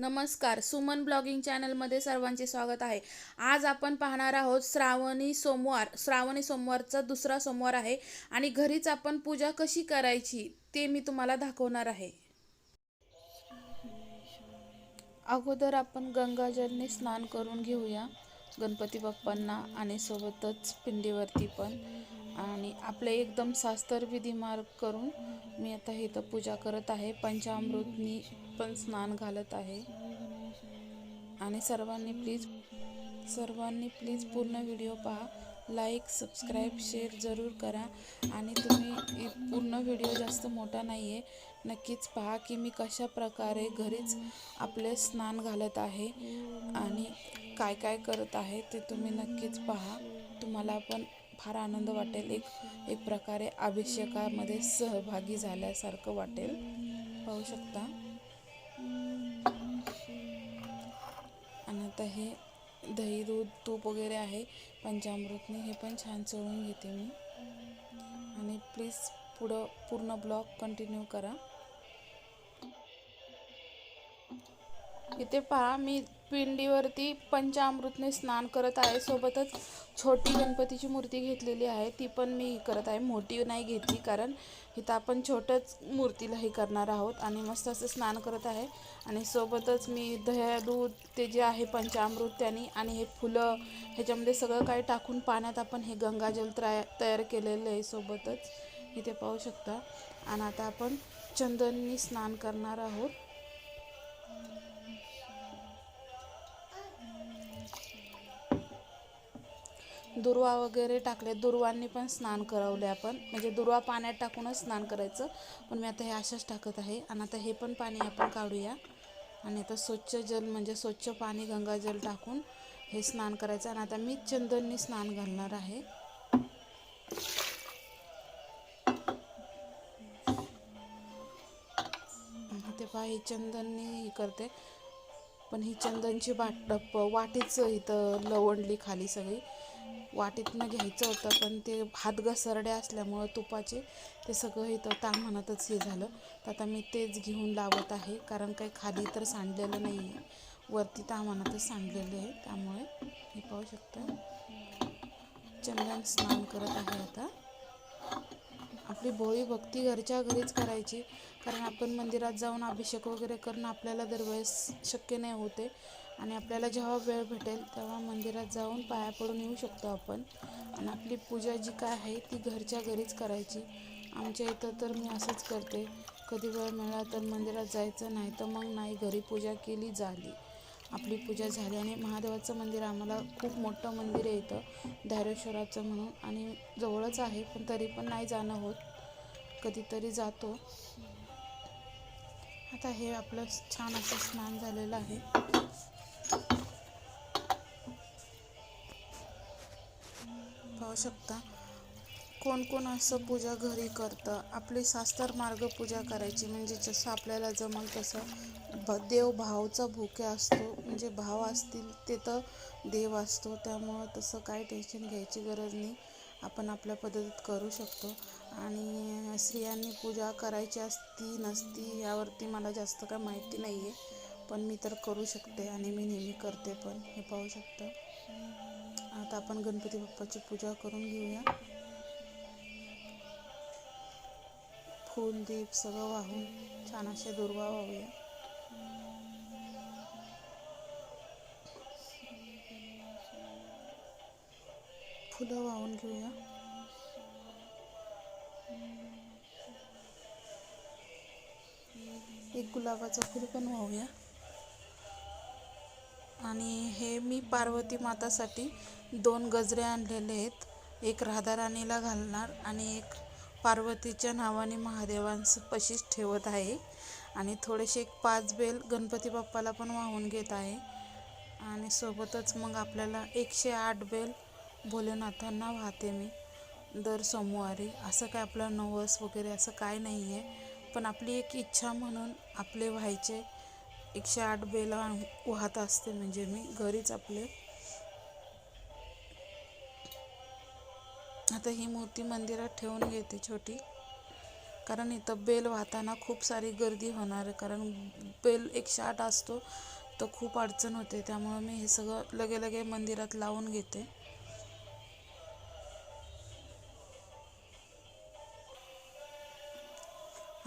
नमस्कार सुमन ब्लॉगिंग चॅनलमध्ये सर्वांचे स्वागत आहे. आज आपण पाहणार आहोत श्रावणी सोमवार. श्रावणी सोमवारचा दुसरा सोमवार आहे आणि घरीच आपण पूजा कशी करायची ते मी तुम्हाला दाखवणार आहे. अगोदर आपण गंगाजलने स्नान करून घेऊया. गणपती बाप्पांना आणि सोबतच पिंडीवरती पण. आणि आपले एकदम शास्त्र विधी मार्ग करून मी आता इथं पूजा करत आहे. पंचामृतनी पण स्नान घालत आहे. आणि सर्वांनी प्लीज सर्वांनी प्लीज पूर्ण व्हिडिओ पहा. लाईक सबस्क्राईब शेअर जरूर करा. आणि तुम्ही पूर्ण व्हिडिओ जास्त मोठा नाही आहे नक्कीच पहा की मी कशा प्रकारे घरीच आपले स्नान घालत आहे आणि काय काय करत आहे ते तुम्ही नक्कीच पहा. तुम्हाला पण फार आनंद वाटेल. एक एक प्रकारे अभिषेकामध्ये सहभागी झाल्यासारखं वाटेल. पाहू शकता. आणि आता हे दही दूध तूप वगैरे आहे. पंचामृतने हे पण छान चळून घेते मी. आणि प्लीज पुढं पूर्ण ब्लॉग कंटिन्यू करा. इथे पहा मी पिंडीवरती पंचामृतने स्नान करत आहे. सोबतच छोटी गणपतीची मूर्ती घेतलेली आहे. ती पण मी करत आहे. मोठी नाही घेतली कारण इथं आपण छोटंच मूर्तीला हे करणार आहोत आणि मस्त असं स्नान करत आहे. आणि सोबतच मी दह्या दूध ते जे आहे पंचामृत त्याने आणि हे फुलं ह्याच्यामध्ये सगळं काही टाकून पाण्यात आपण हे गंगाजल तया तयार केलेलं आहे सोबतच. इथे पाहू शकता. आणि आता आपण चंदननी स्नान करणार आहोत. दुर्वा वगैरे टाकले. दुर्वांनी पण स्नान करवले आपण. म्हणजे दुर्वा पाण्यात टाकूनच स्नान करायचं. पण मी आता हे अशाच टाकत आहे. आणि आता हे पण पाणी आपण काढूया. आणि आता स्वच्छ जल म्हणजे स्वच्छ पाणी गंगाजल टाकून हे स्नान करायचं. आणि आता मी चंदननी स्नान घालणार आहे. ते पहा हे चंदननी हे करते. पण ही चंदनची वाट वाटीच इथं लवंडली खाली सगळी. वाटीतनं घ्यायचं होतं पण ते हात घसरडे असल्यामुळं तुपाचे ते सगळं इथं तामानातच हे झालं. तर आता मी तेच घेऊन लावत आहे कारण काही खाली तर सांडलेलं नाही आहे. वरती तामानातच सांडलेलं आहे त्यामुळे हे पाहू शकता. चंदन स्नान करत आहे आता. आपली भोळी भक्ती घरच्या घरीच करायची कारण आपण मंदिरात जाऊन अभिषेक वगैरे करणं आपल्याला दरवेळेस शक्य नाही होते. आणि आपल्याला जेव्हा वेळ भेटेल तेव्हा मंदिरात जाऊन पाया पडून येऊ शकतो आपण. आणि आपली पूजा जी काय आहे ती घरच्या घरीच करायची. आमच्या इथं तर मी असंच करते. कधी वेळ मिळाला तर मंदिरात जायचं नाही तर मग नाही घरी पूजा केली झाली. आपली पूजा झाली आणि महादेवाचं मंदिर आम्हाला खूप मोठं मंदिर आहे इथं. धारेश्वराचं म्हणून आणि जवळच आहे पण तरी पण नाही जाणं होत. कधीतरी जातो. आता हे आपलं छान असं स्नान झालेलं आहे. पाहू शकता. कोण कोण असं पूजा घरी करतं? आपली शास्त्र मार्ग पूजा करायची म्हणजे जसं आपल्याला जमल तसं भ देव भावचा भुके असतो म्हणजे भाव असतील ते तर देव असतो. त्यामुळं तसं काही टेन्शन घ्यायची गरज नाही. आपण आपल्या पद्धतीत करू शकतो. आणि स्त्रियांनी पूजा करायची असती नसती यावरती मला जास्त काय माहिती नाही आहे पण मी तर करू शकते आणि मी नेहमी करते पण हे पाहू शकता. आता आपण गणपती बाप्पाची पूजा करून घेऊया. फूल दीप सगळं वाहून छान असे दुर्वा वाहूया. फुलं वाहून घेऊया. एक गुलाबाचं फुल पण वाहूया. आणि हे मी पार्वती मातासाठी दोन गजरे आणलेले आहेत. एक राधाराणीला घालणार आणि एक पार्वतीच्या नावाने महादेवांस पशीच ठेवत आहे. आणि थोडेसे एक पाच बेल गणपती बाप्पाला पण वाहून घेत आहे. आणि सोबतच मग आपल्याला एकशे आठ बेल भोलेनाथांना वाहते मी दर सोमवारी. असं काय आपलं नवस वगैरे असं काय नाही आहे पण आपली एक इच्छा म्हणून आपले व्हायचे एकशे आठ बेला वाहत असते. म्हणजे मी घरीच आपले. आता ही मूर्ती मंदिरात ठेवून घेते छोटी. कारण इथं बेल वाहताना खूप सारी गर्दी होणार आहे. कारण बेल एकशे आठ असतो तर खूप अडचण होते. त्यामुळं मी हे सगळं लगे लगे मंदिरात लावून घेते.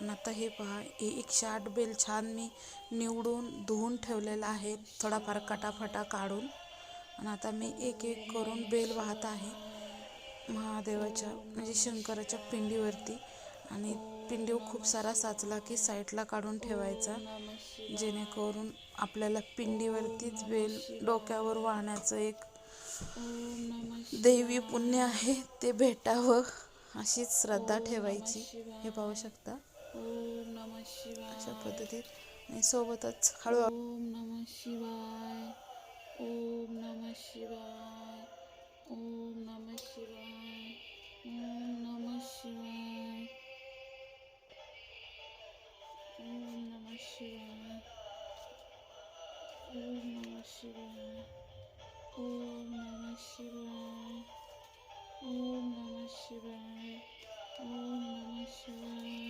आणि आता हे पहा हे एकशे आठ बेल छान मी निवडून धुवून ठेवलेलं आहे. थोडाफार कटाफटा काढून. आणि आता मी एक एक करून बेल वाहत आहे महादेवाच्या म्हणजे शंकराच्या पिंडीवरती. आणि पिंडी खूप सारा साचला की साईडला काढून ठेवायचा जेणेकरून आपल्याला पिंडीवरतीच बेल डोक्यावर वाहण्याचं एक दैवी पुण्य आहे ते भेटावं अशीच श्रद्धा ठेवायची. हे पाहू शकता. अशा पद्धतीत आणि सोबतच हळूहळू ओम नमः शिवाय ओम नमः शिवाय ओम नमः शिवाय ओम नमः शिवाय ओम नमः शिवाय ओम नमः शिवाय ओम नमः शिवाय ओम नमः शिवाय ओम नमः शिवाय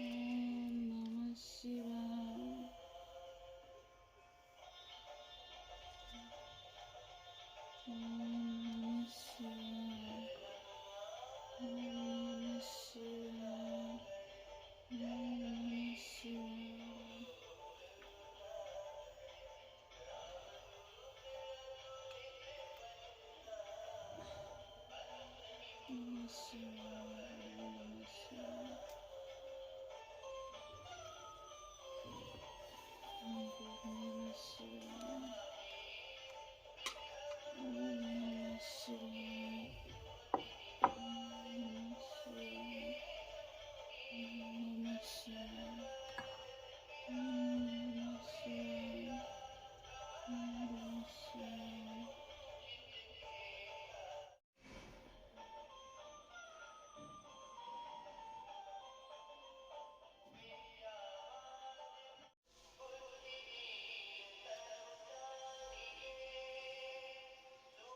回しは